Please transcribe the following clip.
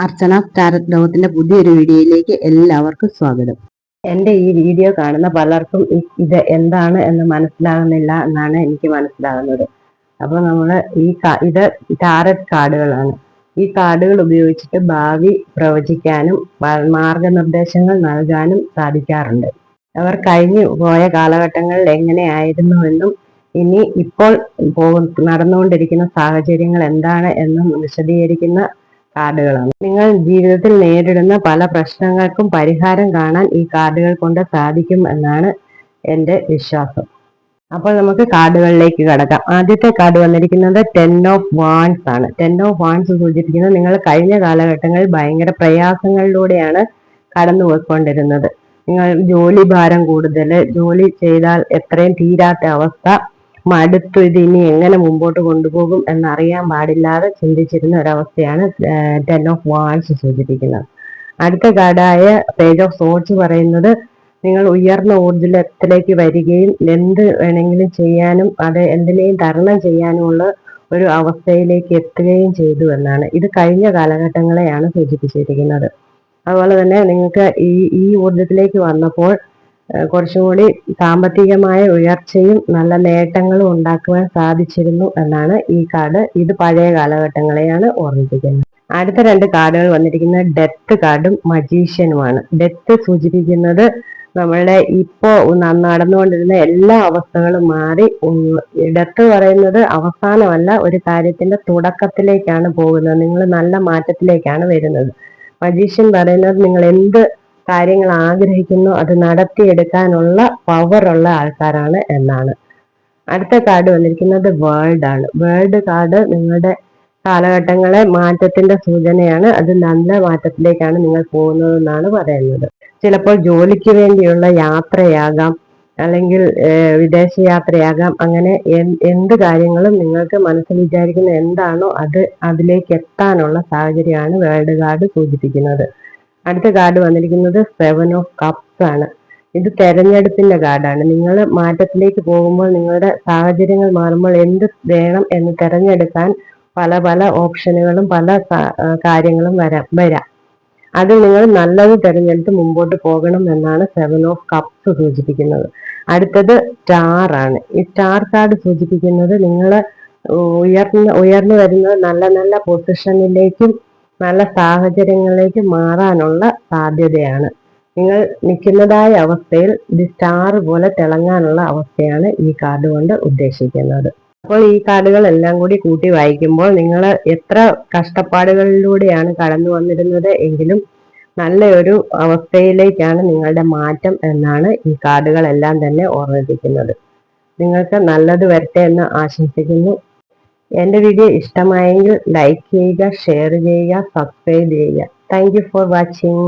അർച്ചന tarot ലോകത്തിന്റെ പുതിയൊരു വീഡിയോയിലേക്ക് എല്ലാവർക്കും സ്വാഗതം. എന്റെ ഈ വീഡിയോ കാണുന്ന പലർക്കും ഇത് എന്താണ് എന്ന് മനസ്സിലാകുന്നില്ല എന്നാണ് എനിക്ക് മനസ്സിലാകുന്നത്. അപ്പൊ നമ്മൾ ഈ ഇത് ടാരറ്റ് കാർഡുകളാണ്. ഈ കാർഡുകൾ ഉപയോഗിച്ചിട്ട് ഭാവി പ്രവചിക്കാനും മാർഗനിർദ്ദേശങ്ങൾ നൽകാനും സാധിക്കാറുണ്ട്. അവർ കഴിഞ്ഞു പോയ കാലഘട്ടങ്ങളിൽ എങ്ങനെയായിരുന്നുവെന്നും ഇനി ഇപ്പോൾ നടന്നുകൊണ്ടിരിക്കുന്ന സാഹചര്യങ്ങൾ എന്താണ് എന്നും വിശദീകരിക്കുന്ന കാർഡുകളാണ്. നിങ്ങൾ ജീവിതത്തിൽ നേരിടുന്ന പല പ്രശ്നങ്ങൾക്കും പരിഹാരം കാണാൻ ഈ കാർഡുകൾ കൊണ്ട് സാധിക്കും എന്നാണ് എന്റെ വിശ്വാസം. അപ്പോൾ നമുക്ക് കാർഡുകളിലേക്ക് കടക്കാം. ആദ്യത്തെ കാർഡ് വന്നിരിക്കുന്നത് ടെൻ ഓഫ് വാൺസ് ആണ്. ടെൻ ഓഫ് വാൺസ് സൂചിപ്പിക്കുന്നത് നിങ്ങൾ കഴിഞ്ഞ കാലഘട്ടങ്ങളിൽ ഭയങ്കര പ്രയാസങ്ങളിലൂടെയാണ് കടന്നു പോയിക്കൊണ്ടിരുന്നത് നിങ്ങൾ ജോലി ഭാരം കൂടുതൽ ജോലി ചെയ്താൽ എത്രയും തീരാത്ത അവസ്ഥ മടുത്തു. ഇത് ഇനി എങ്ങനെ മുമ്പോട്ട് കൊണ്ടുപോകും എന്നറിയാൻ പാടില്ലാതെ ചിന്തിച്ചിരുന്ന ഒരവസ്ഥയാണ് ടെൻ ഓഫ് വാൾസ് സൂചിപ്പിക്കുന്നത്. അടുത്ത കാർഡായ പേജ് ഓഫ് സോട്സ് പറയുന്നത് നിങ്ങൾ ഉയർന്ന ഊർജത്തിലേക്ക് വരികയും എന്ത് വേണമെങ്കിലും ചെയ്യാനും അത് എന്തിനേയും തരണം ചെയ്യാനുമുള്ള ഒരു അവസ്ഥയിലേക്ക് എത്തുകയും ചെയ്തു എന്നാണ്. ഇത് കഴിഞ്ഞ കാലഘട്ടങ്ങളെയാണ് സൂചിപ്പിച്ചിരിക്കുന്നത്. അതുപോലെ തന്നെ നിങ്ങൾക്ക് ഈ ഈ ഊർജത്തിലേക്ക് വന്നപ്പോൾ ഏഹ് കുറച്ചും കൂടി സാമ്പത്തികമായ ഉയർച്ചയും നല്ല നേട്ടങ്ങളും ഉണ്ടാക്കുവാൻ സാധിച്ചിരുന്നു എന്നാണ് ഈ കാർഡ് ഇത് പഴയ കാലഘട്ടങ്ങളെയാണ് ഓർമ്മിപ്പിക്കുന്നത്. അടുത്ത രണ്ട് കാർഡുകൾ വന്നിരിക്കുന്ന ഡെത്ത് കാർഡും മജീഷ്യനുമാണ്. ഡെത്ത് സൂചിപ്പിക്കുന്നത് നമ്മളുടെ ഇപ്പോ നടന്നുകൊണ്ടിരുന്ന എല്ലാ അവസ്ഥകളും മാറി ഡെത്ത് പറയുന്നത് അവസാനമല്ല ഒരു കാര്യത്തിന്റെ തുടക്കത്തിലേക്കാണ് പോകുന്നത്. നിങ്ങൾ നല്ല മാറ്റത്തിലേക്കാണ് വരുന്നത്. മജീഷ്യൻ പറയുന്നത് നിങ്ങൾ എന്ത് കാര്യങ്ങൾ ആഗ്രഹിക്കുന്നു അത് നടത്തിയെടുക്കാനുള്ള പവറുള്ള ആൾക്കാരാണ് എന്നാണ്. അടുത്ത കാർഡ് വന്നിരിക്കുന്നത് വേൾഡ് ആണ്. വേൾഡ് കാർഡ് നിങ്ങളുടെ കാലഘട്ടങ്ങളെ മാറ്റത്തിന്റെ സൂചനയാണ്. അത് നല്ല മാറ്റത്തിലേക്കാണ് നിങ്ങൾ പോകുന്നത് എന്നാണ് പറയുന്നത്. ചിലപ്പോൾ ജോലിക്ക് വേണ്ടിയുള്ള യാത്രയാകാം അല്ലെങ്കിൽ വിദേശ യാത്രയാകാം. അങ്ങനെ എന്ത് കാര്യങ്ങളും നിങ്ങൾക്ക് മനസ്സിൽ വിചാരിക്കുന്ന എന്താണോ അത് അതിലേക്ക് എത്താനുള്ള സാഹചര്യമാണ് വേൾഡ് കാർഡ് സൂചിപ്പിക്കുന്നത്. അടുത്ത കാർഡ് വന്നിരിക്കുന്നത് സെവൻ ഓഫ് കപ്സ് ആണ്. ഇത് തെരഞ്ഞെടുപ്പിന്റെ കാർഡാണ് നിങ്ങൾ മാറ്റത്തിലേക്ക് പോകുമ്പോൾ നിങ്ങളുടെ സാഹചര്യങ്ങൾ മാറുമ്പോൾ എന്ത് വേണം എന്ന് തിരഞ്ഞെടുക്കാൻ പല പല ഓപ്ഷനുകളും പല കാര്യങ്ങളും വരാം വരാം. അതിൽ നിങ്ങൾ നല്ലത് തിരഞ്ഞെടുത്ത് മുമ്പോട്ട് പോകണം എന്നാണ് സെവൻ ഓഫ് കപ്സ് സൂചിപ്പിക്കുന്നത്. അടുത്തത് സ്റ്റാർ ആണ്. ഈ സ്റ്റാർ കാർഡ് സൂചിപ്പിക്കുന്നത് നിങ്ങൾ ഉയർന്ന ഉയർന്നു വരുന്നത് നല്ല നല്ല പൊസിഷനിലേക്കും നല്ല സാഹചര്യങ്ങളിലേക്ക് മാറാനുള്ള സാധ്യതയാണ്. നിങ്ങൾ നിൽക്കുന്നതായ അവസ്ഥയിൽ ഇത് സ്റ്റാർ പോലെ തിളങ്ങാനുള്ള അവസ്ഥയാണ് ഈ കാർഡ് കൊണ്ട് ഉദ്ദേശിക്കുന്നത്. അപ്പോൾ ഈ കാർഡുകൾ എല്ലാം കൂടി കൂട്ടി വായിക്കുമ്പോൾ നിങ്ങൾ എത്ര കഷ്ടപ്പാടുകളിലൂടെയാണ് കടന്നു വന്നിരുന്നത് എങ്കിലും നല്ലൊരു അവസ്ഥയിലേക്കാണ് നിങ്ങളുടെ മാറ്റം എന്നാണ് ഈ കാർഡുകളെല്ലാം തന്നെ ഓർമ്മിപ്പിക്കുന്നത്. നിങ്ങൾക്ക് നല്ലത് വരട്ടെ എന്ന് ആശംസിക്കുന്നു. എന്റെ വീഡിയോ ഇഷ്ടമായെങ്കിൽ ലൈക്ക് ചെയ്യുക ഷെയർ ചെയ്യുക സബ്സ്ക്രൈബ് ചെയ്യുക. Thank for watching